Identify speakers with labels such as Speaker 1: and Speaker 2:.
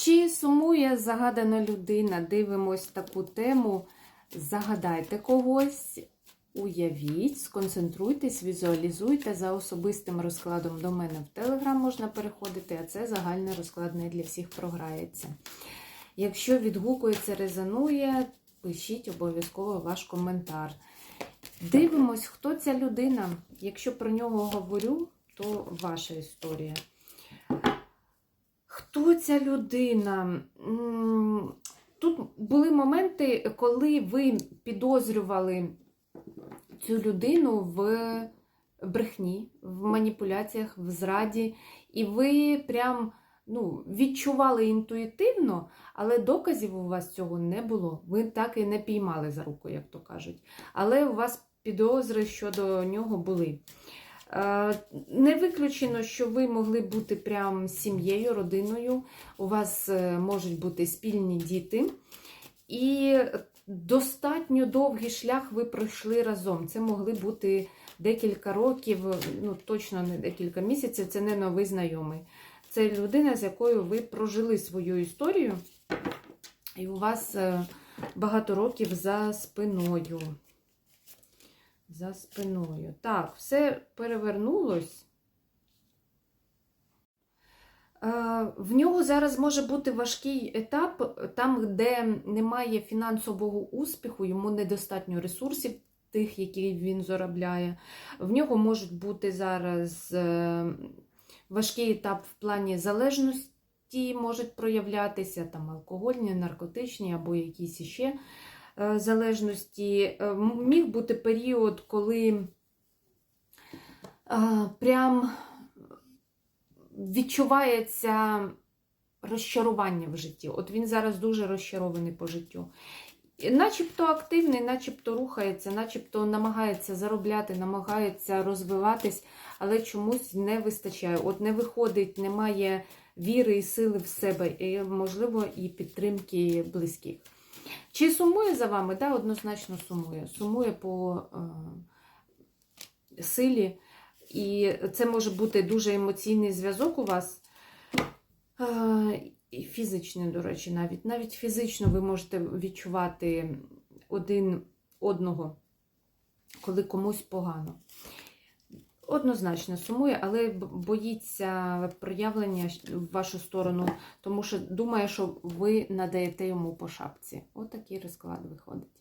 Speaker 1: Чи сумує загадана людина? Дивимось таку тему. Загадайте когось, уявіть, сконцентруйтесь, візуалізуйте за особистим розкладом до мене в Телеграм можна переходити, а це загальний розклад не для всіх програється. Якщо відгукується, резонує, пишіть обов'язково ваш коментар. Дивимось, хто ця людина. Якщо про нього говорю, то ваша історія. Хто ця людина? Тут були моменти, коли ви підозрювали цю людину в брехні, в маніпуляціях, в зраді, і ви прям ну, відчували інтуїтивно, але доказів у вас цього не було. Ви так і не піймали за руку, як то кажуть. Але у вас підозри щодо нього були. Е, Не виключено, що ви могли бути прям сім'єю, родиною, у вас е, можуть бути спільні діти, і достатньо довгий шлях ви пройшли разом. Це могли бути декілька років, ну точно не декілька місяців, це не новий знайомий. Це людина, з якою ви прожили свою історію, і у вас е, багато років за спиною. За спиною. Так, все перевернулось. Е, В нього зараз може бути важкий етап, там, де немає фінансового успіху, йому недостатньо ресурсів, тих, які він заробляє. В нього можуть бути зараз е, важкий етап в плані залежності, можуть проявлятися там алкогольні, наркотичні або якісь іще залежності. Е, Міг бути період, коли е, прям відчувається розчарування в житті. От він зараз дуже розчарований по життю. Начебто активний, начебто рухається, начебто намагається заробляти, намагається розвиватись, але чомусь не вистачає. От не виходить, немає віри і сили в себе, і, можливо, і підтримки близьких. Чи сумує за вами? Да, однозначно сумує. Сумує по е, силі. І це може бути дуже емоційний зв'язок у вас. Е, І фізичний, до речі, навіть. Навіть фізично ви можете відчувати один одного, коли комусь погано. Однозначно сумує, але боїться проявлення в вашу сторону, тому що думає, що ви надаєте йому по шапці. Отакий розклад виходить.